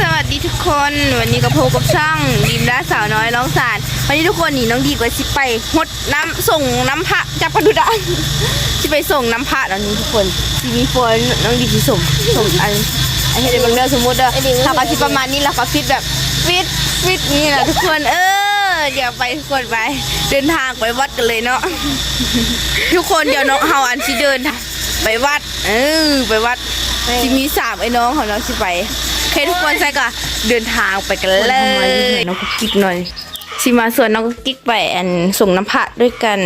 สวัสดีทุกคน วันนี้ก็พบกับช่องดีมและสาวน้อยร้องสารวันนี้ทุกคนนี่น้องดีกว่าสิไปหดน้ำส่งน้ำพระจากพระดุดาสิไปส่งน้ำพระแล้วนี้ทุกคนสิมีฝนน้องดีสิส่งส่งอันอันนี้เดี๋ยวบางเรื่องสมมติว่าถ้าก็สิประมาณนี้แล้วก็ฟิตแบบฟิตฟิตนี่แหละทุกคนเออเดี๋ยวไปทุกคนไป เดินทางไปวัดกันเลยเนาะทุกคนเดี๋ยวน้องเฮาอันสิเดินไปวัด เออไปวัดสิมีสามไอ้น้องของน้องสิไป เคทุกคนใส่ก็เดินทางไปกันเลยน้องกุ๊กกิ๊กหน่อยสิมาส่วนน้องกุ๊กกิ๊กไปอันส่งน้ำพระด้วยกัน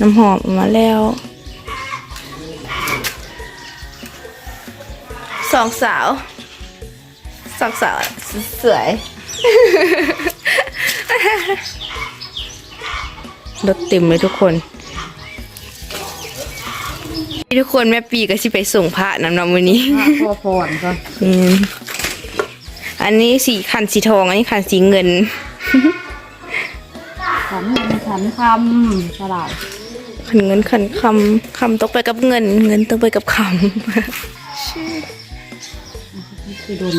น้ำหอมมาแล้วสองสาวสองสาวสวยรถเต็มเลยทุกคน ทุกคนแม่ปีก็สิไปส่งพระนำนำวันนี้พอพรก็อืมอันนี้สีคันสีทอง อันนี้คันสีเงินขันเงินขันคำสลายคันเงินคันคำคำต้องไปกับเงิน เงินต้องไปกับคคือโดน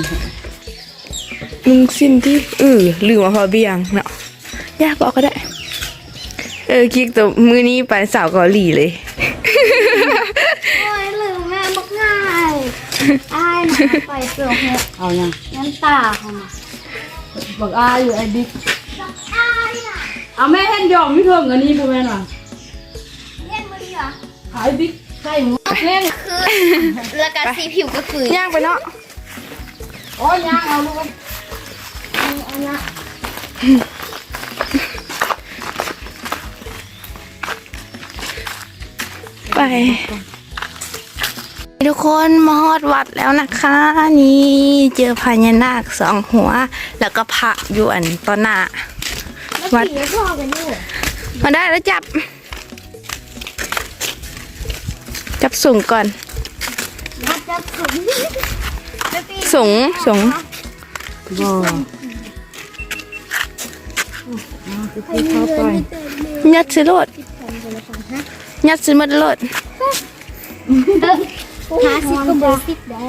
ำลุงสิ้นที่เออลืมว่าพอเบียงเนาะยากบอกก็ได้ เออคิกตัวมือนี้ไปสาวเกาหลีเลย โอ้ยลืมแม่บักง่าย อายนะไปเสือหกเอายังน้ำตาเขามาบอกอายอยู่ไอ้บิ๊กอายน่ะเอาแม่เห็นยอมไม่เทิงอันนี้พ่อแม่น่ะเล่นมือดีเหรอขายบิ๊กใส่หมูเล่นคือแล้วก็สีผิวก็คือยากไปเนาะโอ้ยยังเอาลูกเอาละไป ทุกคนมาฮอดวัดแล้วนะคะ นี่เจอพญานาคสองหัว แล้วก็พระอยู่อันต้นหน้าวัดสีพ่อกันอยู่มาได้แล้วจับ จับสูงก่อนมันจะถึงไม่ปีสูงสูงบ่ให้มีเงินที่เติมเงินยัดสิโลดยัดสิหมัดโลด หาสิบก็บอสิบได้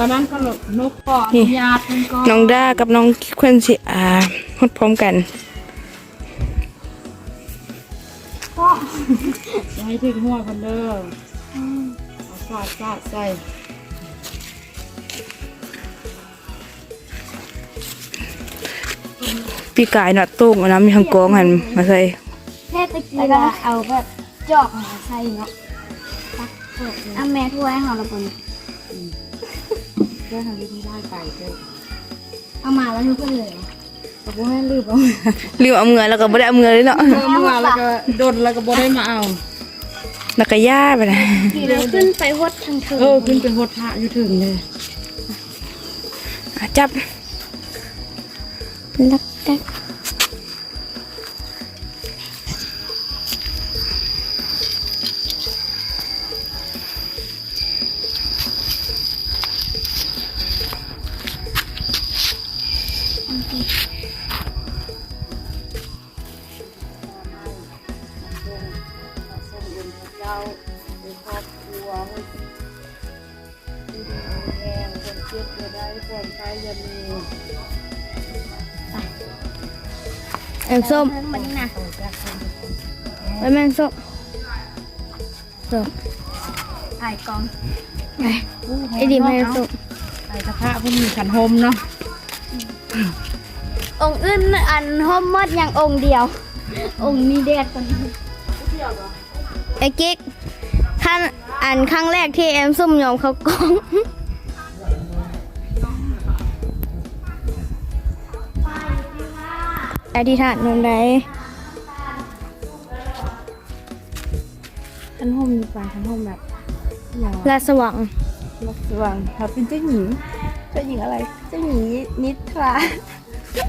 อันนั้นก็นกก็ญาติมันก็น้องด้ากับน้องควนสิอาฮดพร้อมกันจะให้ถึงหัวคนเด้อสาดสาดใส่ปีกายหนอดตุ้งน้ำมีทางกองหันมาใส่แค่ตะกี้เราเอาแบบจอกมาใส่เนาะ เปิดเอาแม่ถ้วยให้เราละคนเพื่อทำที่ได้ไก่เด้อเอามาแล้วทุกคนเลยเหรอแต่พ่อแม่ลืมเอาลืมเอาเงินแล้วก็ไม่ได้เอาเงินเลยเนาะเออเมื่อวานแล้วก็โดนแล้วก็บ่ได้มาเอาแล้วก็ย่าไปนะขี่เราขึ้นไปหดทางเถิงเออขึ้นเป็นโหดพระอยู่ถึงเลยอะจับลักแตก แอมส้มมันนะไปแมงส้มส้มถ่ายกองไไอ้ดิมให้ส้มใส่กระทะพิ่งมีขันโฮมเนาะองค์อื่นอันห้อมมดอย่างองค์เดียว องค์นี้แดดกันไอ้กิ๊กขั้นอันครั้งแรกที่แอมส้มยอมเขากอง อธิษฐานตรงไหนขันห้มดีกว่าขันห้มแบบอย่างลาดสว่างรักสว่างเขาเป็นเจ้าหญิง เจ้าหญิงอะไร เจ้าหญิงนิทรา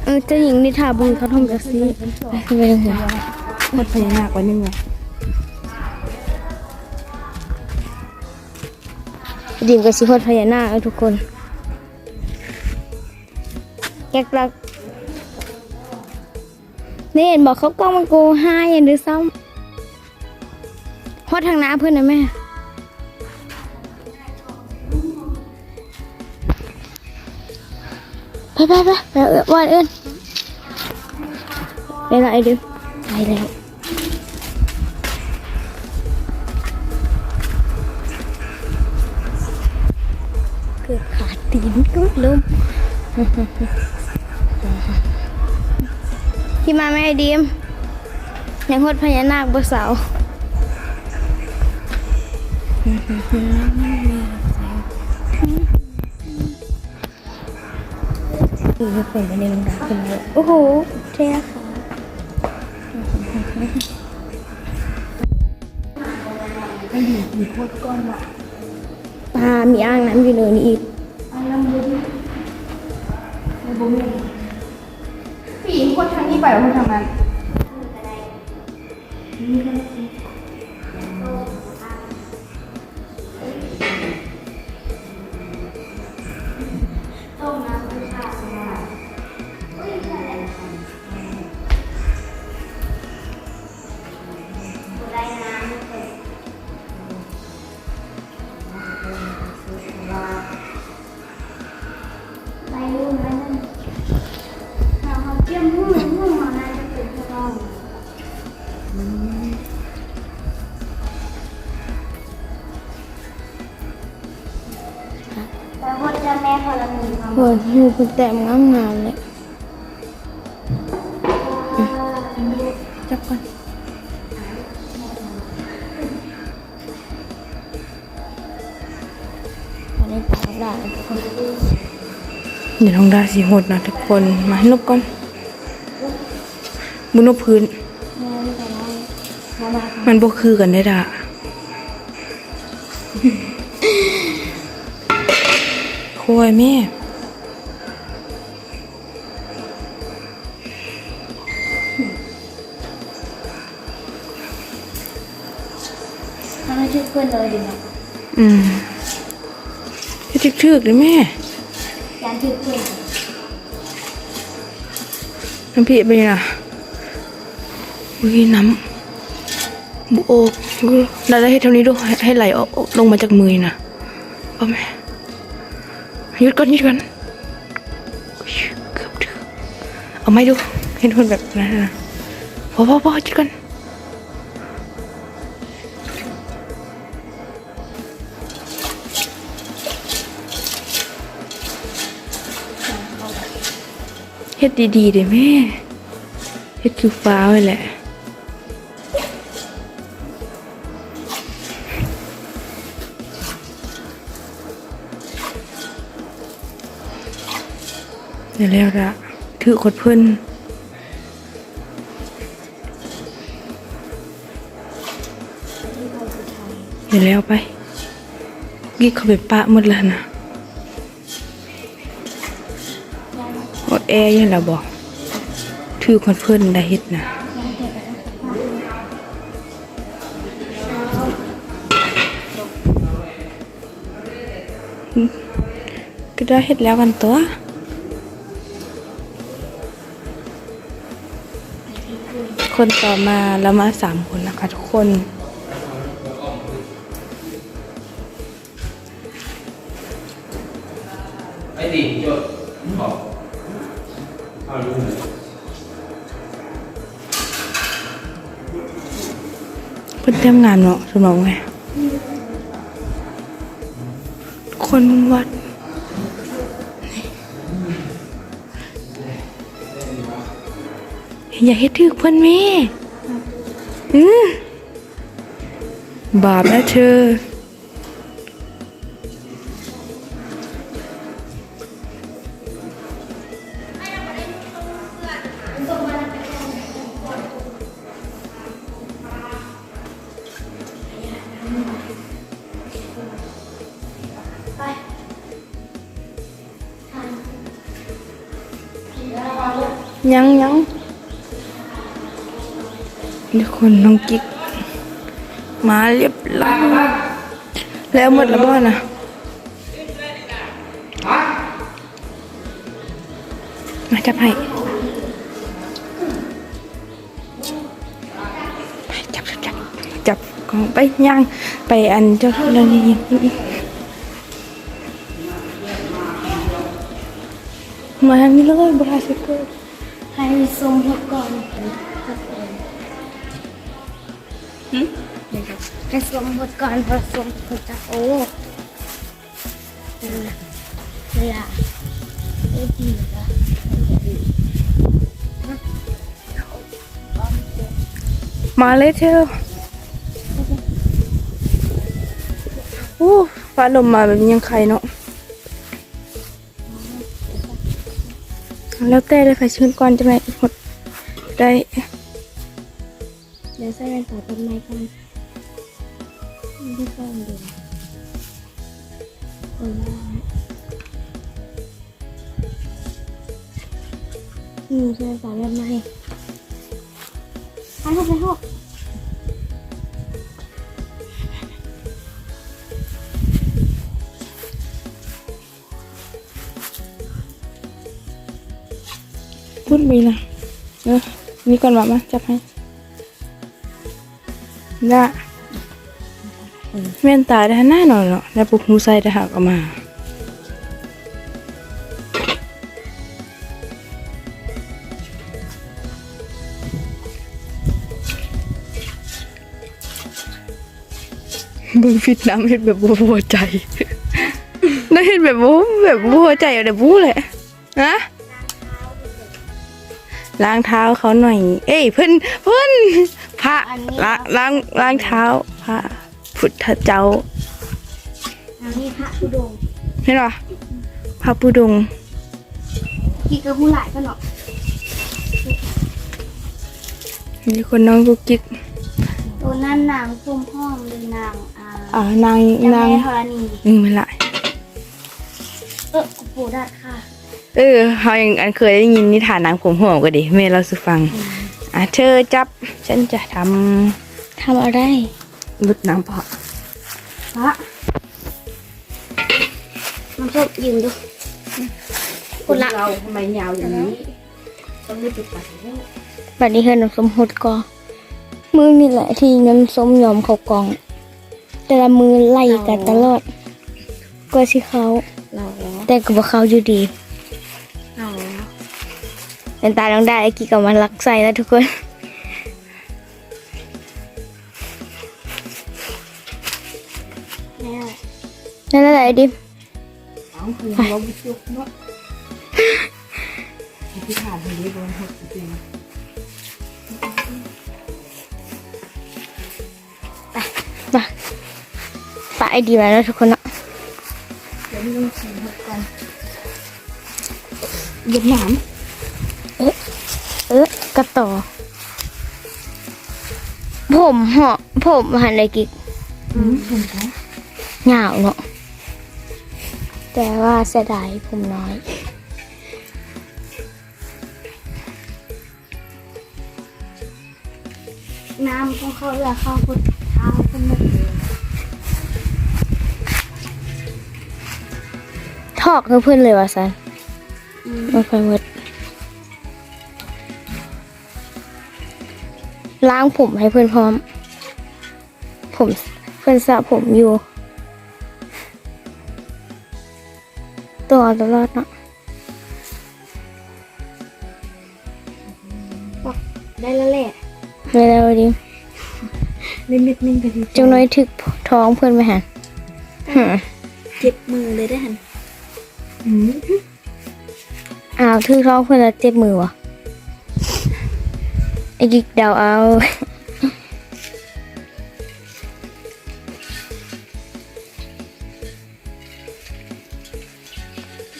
เออเจ้าหญิงนิทราบุญเขาทำกับซีไปขึ้นไปเลยหมดพญานาคไว้นึงไงดิมกับสิโคตรพญานาคเอาทุกคนแกกลัก นี่เห็นบอกเขากล้องมันโกห้ายันหรือซ้ำฮอดทางน้าเพื่อนนะแม่ไปไปไปเออว่าเอิญไปไหนดิไปแล้วเกือบขาดตีนก็ลม ที่มาไม่ดีมยังหดพญานาคบนเสาคือเป็นไปในลงดาขึ้นมาโอ้โหเท่ค่ะปลามีอ่างน้ำอยู่เลยนี่อีกผี คนทางนี้ไปหรือคนทางนั้น ลมีความโอ้ยหูคุณแต้มงามงามเลยจับก่อนอันนี้ปลาได้เดี๋ยวน้องดาสีหดนะทุกคน มาให้นบก่อนบุนบพื้น มันบ่คือกันได้ด่ะโคยแม่ ทำให้ชื่อเพื่อนเลยดีนะอืมจะทึกๆเลยแม่ยานชื่อเพื่อนน้ำพริกไปนี่นะอุ้ยน้ำบุโอกเราได้ให้เท่านี้ดูให้ให้ไหลออกลงมาจากมือนะเอาไหมหยุดก่อนหยุดก่อนอุ๊ยเกือบถึงเอาไหมดูเห็นคนแบบนั้นนะพอพอพอหยุดก่อน เฮ็ดดีๆเด้แม่เฮ็ดคือฟ้าไว้แหละเดี๋ยวแล้วละถือขดเพิ่นเดี๋ยวแล้วไปกี้เขาไปปะหมดแล้วนะ แอร์ยังละบอกถือขดเพิ่อนได้เฮ็ดนะก็ได้เฮ็ดแล้วกันตัวคนต่อมาแล้วมาสามคนนะคะทุกคน ไอ้ดิหยดขอบ เอาลูกหน่อยเพิ่นเตรียมงานเนาะสมองไงคนวัดอย่าเฮ็ดถึกเพิ่อนแม่อือบาปนะเธอ ยังยังทุกคนน้องกิ๊ก มาเรียบร้อยแล้วหมดแล้วบ้านะมาจับให้ไปจับจับจับจับกองไปย่างไปอันเจ้าทุเรียนมาทางนี้เลยบราซิเกิดให้สมหดก่อนให้สมหดก่ ผสมหดจะโอ้เวลาเอ้ดีละมาเลยเธอโอ้ฟ้า แล้วแต่เลยค่ะชื่นก่อนจะไหนหดได้ เดี๋ยวใส่แว่นตาต้นไม้กันไม่ต้องดูโอ้ยอืมใส่แว่นตาแบบไม้ไปหกไปหก มีนะเออนี่ก่อนมามาจับให้ได้แม่นตาได้หน้าหน่อยเนาะแล้วปุ๊บหูใส่ได้หักออกมาเบิ่งฟิตน้ำเห็นแบบบัวบัวใจได้เห็นแบบบัวแบบบัวใจอาแต่บู้เลยฮะ ล้างเท้าเขาหน่อย เอ้ยเพิ่นเพิ่นพระล้างล้างล้างเท้าพระพุทธเจ้าอันนี้พระธุดงค์เห็นปะพระปูดงกี่กระหูหลายก็เนาะมีคนน้องกุ๊กกิ๊กตัวนั้นนางส้มห้อมหรือนางอ่าอ่านางเจ้านางแม่ธรณีอืมไม่ละ เออกูปูดัดค่ะ เออเขายังอันเคยได้ยินนิทานนางผมห่วงก็ดิแม่เราสุฟัง อะเธอจับ ฉันจะททำอะไรำบุดน้ำพอพระน้ำส้มยืมดูกุละเราทำไมยาวอย่างนี้ต้องรีบไปตัดบัดนี้เฮือน้ำส้มหดกอมือนี่แหละที่น้ำส้มยอมเขากอง แต่ละมือไล่กันตลอดกว่าสิเขา เราแต่ก็บ่เขาอยู่ดี เราเป็นตาลองได้ไอ้กี่ก็มารักใส่แล้วทุกคนนั่นแหละไอ้ดิมเอาคือเราบุจุกเนาะที่ผ่านทางนี้โดนหกจริงมาปะไอดีมาแล้วทุกคนเนาะเดี๋ยวนี้ต้องชิมหกก่อน เหยียบหนามเออกระต่อ ผมเหาะผมหันไอกิกอืมเห็นไหมเหงาเนาะแต่ว่าเสียดายผมน้อยน้ำของเขาเรือเข้าพุทเท้าขึ้นมาทอกกับเพื่อนเลยว่ะสัน มันไปหมดล้างผมให้เพื่อนพร้อม ผมเพื่อนสระผมอยู่ ตัวตลอดเนาะได้แล้วแหละไม่ได้วันนี้นิดนิดนึงก็ดีจังน้อยถึกท้องเพื่อนไปหันหาเจ็บมือเลยได้หัน อืมอ้าวถึกท้องเพื่อนแล้วเจ็บมือวะไอ้กิกเดาเอา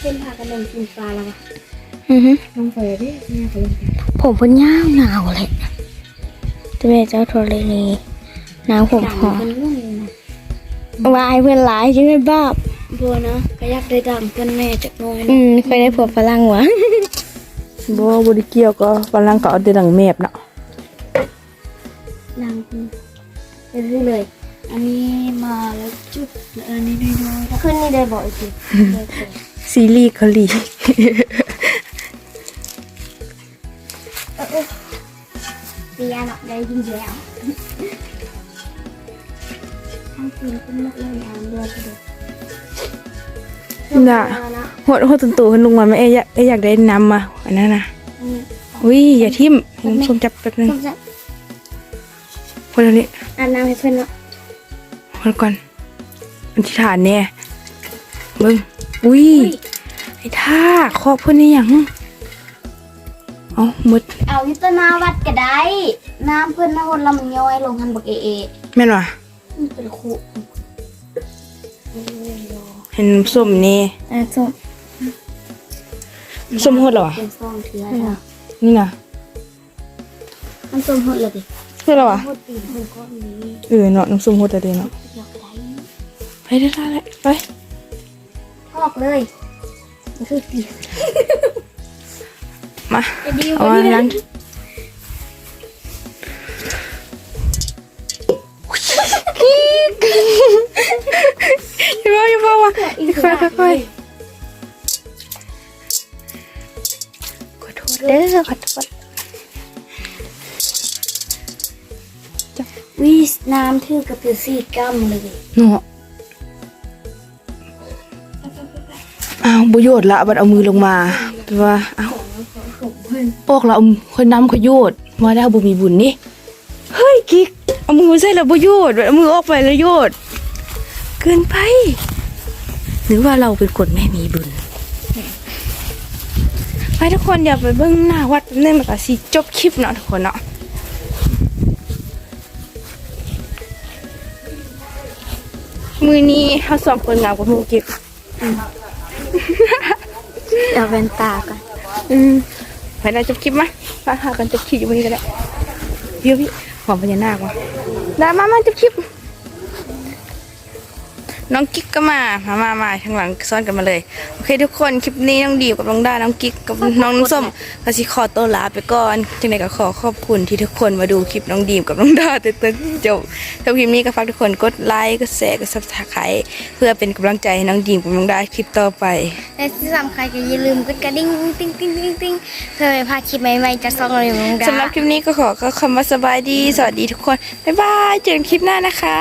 เป็นพากันลงกินปลาแล้ววะอือฮึลงไปดิแม่เขาลงไปผมเพิ่นยาวยาวเลยแต่แม่เจ้าโทรเลยนี่นางผมหอมมันง่วงเลยนะวายเพื่อนหลายจังเลยบ้า บบัวนะก็อยากได้ดำเพื่อนแม่จากน้อยอืมเคยได้ผัวฝรั่งวะบัวบไดิเกี่ยวก็กำลังก็เอาเดือดังเมบเนาะนางไปเรื่อยเลยอันนี้มาแล้วจุดอันนี้น้อยๆขึ้นนี่ได้บ่อยจริงซีรีส์เกาหลีเสียเนาะได้ยินแล้วทั้งคืนก็หมดเลยน้ำเดือดเลย น่ะหดหดตุนตู่ขึ้นลงมาไหมเอ้ยอยากเอ้ยอยากได้น้ำมาอันนั้นนะอุ้ยอย่าทิ่มให้น้ำส้มจับแป๊บนึงส้มจะคนละนี้อาบน้ำให้เพื่อนเนาะคนก่อนอธิษฐานเนี่ยเบิ้งอุ้ยไอ้ท่าขอบเพื่อนนี่หยังเอาหมดเอาวิตนาวัดก็ได้ น้ำเพื่อนน้ำวนลำย้อยลงหันบักเอเอแม่นวะมันเป็นคู่ เห็นน้ำส้มนี่อะส้มน้ำส้มหดเหรอวะเป็นซองเถื่อนอะนี่นะมันส้มหดเลยดิเพื่ออะไรวะหดปีนมันก็มีเออเนาะน้ำส้มหดแต่เดียวเนาะเดี๋ยวได้ไปได้ได้เลยไปออกเลยมันคือปีมาจะดีเอากว่ามานี้ล้าง อยๆค่อยๆขอโทษเด้อขอโทษวิสน้ำถือกับเป็นสีกัมเลยเนาะอ้าวบุโยดละบัดเอามือลงมาแต่ว่าอ้าวออกละเอาคนน้ำขยโยดมาแล้วบุมีบุญนี่เฮ้ยกิ๊กเอามือใส่ล้วบุโยดบัดเอามือออกไปล้วโยดเกินไป หรือว่าเราเป็นคนไม่มีบุญไปทุกคนอย่าไปเบิ้งหน้าวัดเนื่องจากสิจบคลิปเนาะทุกคนเนาะมือนี้เขาสองคนงามกว่าหมูเก็บเอาแว่นตากันอืมไปได้จบคลิปมาพาหากันจบคลิปอยู่วันนี้ก็ได้เดี๋ยวพี่หอมพญานาคว่ะได้มามาจบคลิป น้องกิ๊กก็มา มามามาข้างหลังซ้อนกันมาเลย โอเคทุกคน คลิปนี้น้องดีกับน้องด้า น้องกิ๊กกับน้องน้ำส้มก็สิขอตัวลาไปก่อนจังไดก็ขอขอบคุณที่ทุกคนมาดูคลิปน้องดีมกับน้องด้าเต็มๆจบถ้าคลิปนี้ก็ฝากทุกคนกดไลค์ กดแชร์ กดซับสไครต์เพื่อเป็นกำลังใจให้น้องดีมกับน้องด้าคลิปต่อไป และที่สำคัญก็อย่าลืมกดกระดิ่งติ๊งติ๊งติ๊งติ๊งเพื่อไม่พลาดคลิปใหม่ๆจากซองเลยมงดาสำหรับคลิปนี้ก็ขอคำว่าสบายดี สวัสดีทุกคน บ๊ายบาย เจอกันคลิปหน้านะคะ